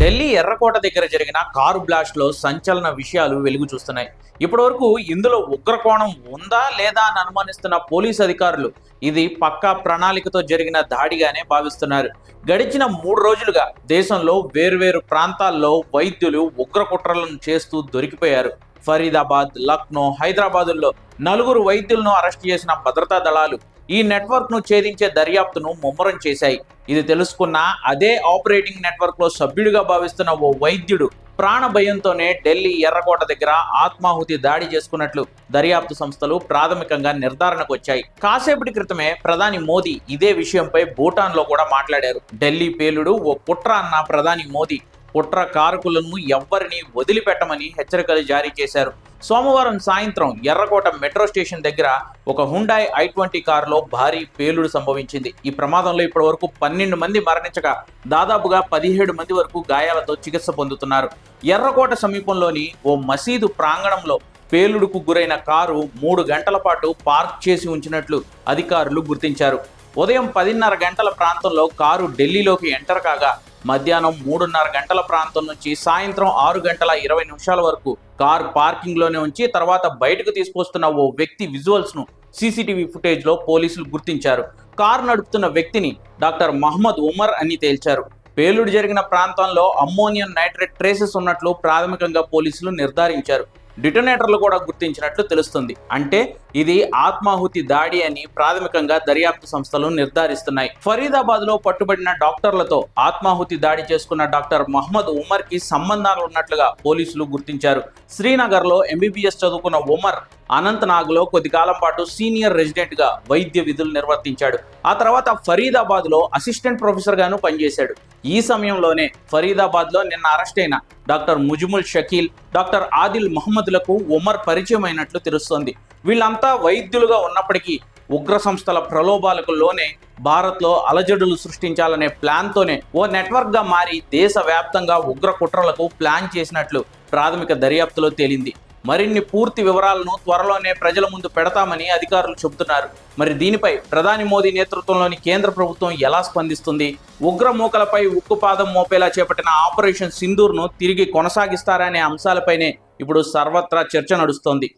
ఢిల్లీ ఎర్రకోట దగ్గర జరిగిన కారు బ్లాస్ట్లో సంచలన విషయాలు వెలుగు చూస్తున్నాయి. ఇప్పటివరకు ఇందులో ఉగ్రకోణం ఉందా లేదా అని అనుమానిస్తున్న పోలీస్ అధికారులు ఇది పక్కా ప్రణాళికతో జరిగిన దాడిగానే భావిస్తున్నారు. గడిచిన మూడు రోజులుగా దేశంలో వేర్వేరు ప్రాంతాల్లో వైద్యులు ఉగ్రకుట్రలను చేస్తూ దొరికిపోయారు. ఫరీదాబాద్ లక్నో హైదరాబాదుల్లో నలుగురు వైద్యులను అరెస్ట్ చేసిన భద్రతా దళాలు ఈ నెట్వర్క్ను ఛేదించే దర్యాప్తును ముమ్మరం చేశాయి. ఇది తెలుసుకున్న అదే ఆపరేటింగ్ నెట్వర్క్లో సభ్యుడిగా భావిస్తున్న ఓ వైద్యుడు ప్రాణ భయంతోనే ఢిల్లీ ఎర్రకోట దగ్గర ఆత్మాహుతి దాడి చేసుకున్నట్లు దర్యాప్తు సంస్థలు ప్రాథమికంగా నిర్ధారణకు వచ్చాయి. కాసేపటి క్రితమే ప్రధాని మోదీ ఇదే విషయంపై భూటాన్లో కూడా మాట్లాడారు. ఢిల్లీ పేలుడు ఓ కుట్ర అన్న ప్రధాని మోదీ కుట్ర కారకులను ఎవ్వరిని వదిలిపెట్టమని హెచ్చరికలు జారీ చేశారు. సోమవారం సాయంత్రం ఎర్రకోట మెట్రో స్టేషన్ దగ్గర ఒక హుండాయ్ ఐ ట్వంటీ కారులో భారీ పేలుడు సంభవించింది. ఈ ప్రమాదంలో ఇప్పటి వరకు పన్నెండు మంది మరణించగా దాదాపుగా పదిహేడు మంది వరకు గాయాలతో చికిత్స పొందుతున్నారు. ఎర్రకోట సమీపంలోని ఓ మసీదు ప్రాంగణంలో పేలుడుకు గురైన కారు మూడు గంటల పాటు పార్క్ చేసి ఉంచినట్లు అధికారులు గుర్తించారు. ఉదయం పదిన్నర గంటల ప్రాంతంలో కారు ఢిల్లీలోకి ఎంటర్ కాగా మధ్యాహ్నం మూడున్నర గంటల ప్రాంతం నుంచి సాయంత్రం ఆరు గంటల ఇరవై నిమిషాల వరకు కార్ పార్కింగ్లోనే ఉంచి తర్వాత బయటకు తీసుకొస్తున్న ఓ వ్యక్తి విజువల్స్ను సీసీటీవీ ఫుటేజ్లో పోలీసులు గుర్తించారు. కార్ నడుపుతున్న వ్యక్తిని డాక్టర్ మహమ్మద్ ఉమర్ అని తేల్చారు. పేలుడు జరిగిన ప్రాంతంలో అమ్మోనియం నైట్రేట్ ట్రేసెస్ ఉన్నట్లు ప్రాథమికంగా పోలీసులు నిర్ధారించారు. డిటోనేటర్లు కూడా గుర్తించినట్లు తెలుస్తుంది. అంటే ఇది ఆత్మాహుతి దాడి అని ప్రాథమికంగా దర్యాప్తు సంస్థలు నిర్ధారిస్తున్నాయి. ఫరీదాబాద్లో పట్టుబడిన డాక్టర్లతో ఆత్మాహుతి దాడి చేసుకున్న డాక్టర్ మహమ్మద్ ఉమర్కి సంబంధాలు ఉన్నట్లుగా పోలీసులు గుర్తించారు. శ్రీనగర్లో ఎంబీబీఎస్ చదువుకున్న ఉమర్ అనంతనాగ్లో కొద్ది కాలం పాటు సీనియర్ రెసిడెంట్గా వైద్య విధులు నిర్వర్తించాడు. ఆ తర్వాత ఫరీదాబాద్లో అసిస్టెంట్ ప్రొఫెసర్గాను పనిచేశాడు. ఈ సమయంలోనే ఫరీదాబాద్లో నిన్న అరెస్ట్ అయిన డాక్టర్ ముజ్ముల్ షకీల్ డాక్టర్ ఆదిల్ మహమ్మద్లకు ఉమర్ పరిచయం అయినట్లు తెలుస్తోంది. వీళ్ళంతా వైద్యులుగా ఉన్నప్పటికీ ఉగ్ర సంస్థల ప్రలోభాలకు లోనే భారత్లో అలజడులు సృష్టించాలనే ప్లాన్తోనే ఓ నెట్వర్క్గా మారి దేశవ్యాప్తంగా ఉగ్ర కుట్రలకు ప్లాన్ చేసినట్లు ప్రాథమిక దర్యాప్తులో తేలింది. మరిన్ని పూర్తి వివరాలను త్వరలోనే ప్రజల ముందు పెడతామని అధికారులు చెబుతున్నారు. మరి దీనిపై ప్రధాని మోదీ నేతృత్వంలోని కేంద్ర ప్రభుత్వం ఎలా స్పందిస్తుంది? ఉగ్రమూకలపై ఉక్కుపాదం మోపేలా చేపట్టిన ఆపరేషన్ సింధూర్ను తిరిగి కొనసాగిస్తారనే అంశాలపైనే ఇప్పుడు సర్వత్రా చర్చ నడుస్తోంది.